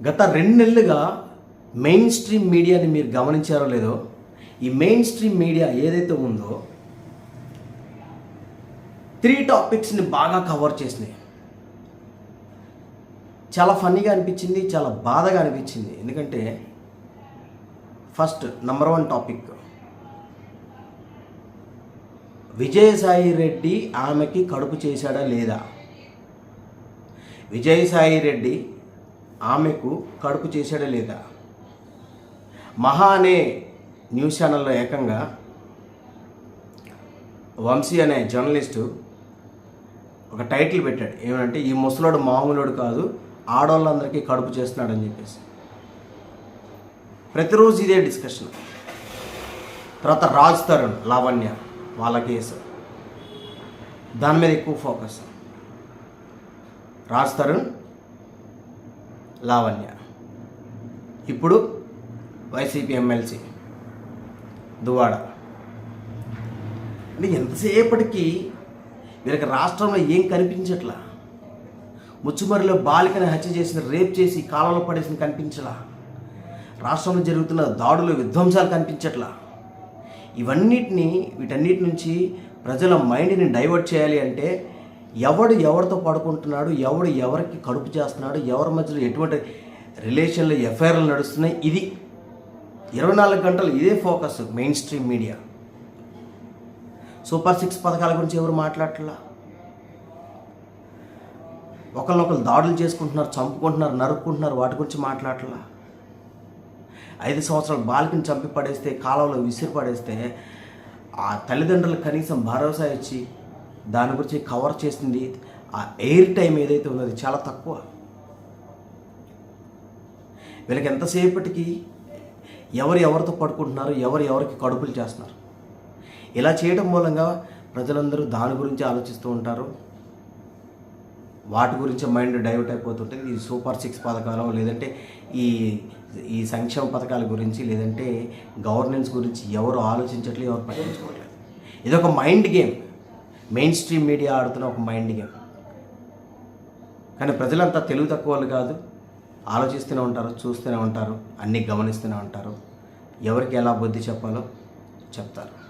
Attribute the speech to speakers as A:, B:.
A: గత రెండు నెలలుగా మెయిన్ స్ట్రీమ్ మీడియాని మీరు గమనించారో లేదో ఈ మెయిన్ స్ట్రీమ్ మీడియా ఏదైతే ఉందో త్రీ టాపిక్స్ని బాగా కవర్ చేసినాయి. చాలా ఫన్నీగా అనిపించింది చాలా బాధగా అనిపించింది. ఎందుకంటే first number one topic Vijayasai Reddy ఆమెకి కడుపు చేశాడా లేదా? విజయసాయి రెడ్డి ఆమెకు కడుపు చేశాడా లేదా? మహా అనే న్యూస్ ఛానల్లో ఏకంగా వంశీ అనే జర్నలిస్టు ఒక టైటిల్ పెట్టాడు. ఏమంటే ఈ ముసలోడు మామూలుడు కాదు ఆడవాళ్ళందరికీ కడుపు చేస్తున్నాడని చెప్పేసి. ప్రతిరోజు ఇదే డిస్కషన్. తర్వాత రాజ్ తరుణ్ లావణ్య వాళ్ళ కేసు. దాని మీద ఎక్కువ ఫోకస్. రాజ్ తరుణ్ లావణ్య. ఇప్పుడు వైసీపీ ఎమ్మెల్సీ దువాడ అంటే ఎంతసేపటికి వీళ్ళకి రాష్ట్రంలో ఏం కనిపించట్లా? ముచ్చుమరిలో బాలికని హత్య చేసిన రేప్ చేసి కాలంలో పడేసిన కనిపించలా రాష్ట్రంలో జరుగుతున్న దాడులు విధ్వంసాలు కనిపించట్లా? ఇవన్నిటిని వీటన్నిటి నుంచి ప్రజల మైండ్ని డైవర్ట్ చేయాలి అంటే ఎవడు ఎవరితో పడుకుంటున్నాడు ఎవడు ఎవరికి కడుపు చేస్తున్నాడు ఎవరి మధ్యలో ఎటువంటి రిలేషన్లు ఎఫ్ఐఆర్లు నడుస్తున్నాయి ఇది ఇరవై నాలుగు గంటలు ఇదే focus mainstream media. Super six పథకాల గురించి ఎవరు మాట్లాడట్లా? ఒకరినొకరు దాడులు చేసుకుంటున్నారు చంపుకుంటున్నారు నరుక్కుంటున్నారు వాటి గురించి మాట్లాడట్లా? ఐదు సంవత్సరాల బాలికని చంపి పడేస్తే కాలంలో విసిరి పడేస్తే ఆ తల్లిదండ్రులకు కనీసం భరోసా ఇచ్చి దాని గురించి కవర్ చేసింది ఆ ఎయిర్ టైం ఏదైతే ఉందో అది చాలా తక్కువ. వీళ్ళకి ఎంతసేపటికి ఎవరు ఎవరితో పడుకుంటున్నారు ఎవరు ఎవరికి కడుపులు చేస్తున్నారు? ఇలా చేయడం మూలంగా ప్రజలందరూ దాని గురించి ఆలోచిస్తూ ఉంటారు. వాటి గురించి మైండ్ డైవర్ట్ అయిపోతుంటుంది ఈ సూపర్ సిక్స్ పథకాలు లేదంటే ఈ ఈ సంక్షేమ పథకాల గురించి లేదంటే గవర్నెన్స్ గురించి ఎవరు ఆలోచించట్లేదు ఎవరు పట్టించుకోవట్లేదు. ఇది ఒక mind game. Mainstream media ఆడుతున్న ఒక మైండ్ గేమ్ కానీ ప్రజలంతా తెలుగు తక్కువ వాళ్ళు కాదు. ఆలోచిస్తూనే ఉంటారు చూస్తూనే ఉంటారు అన్నీ గమనిస్తూనే ఉంటారు. ఎవరికి ఎలా బుద్ధి చెప్పాలో చెప్తారు.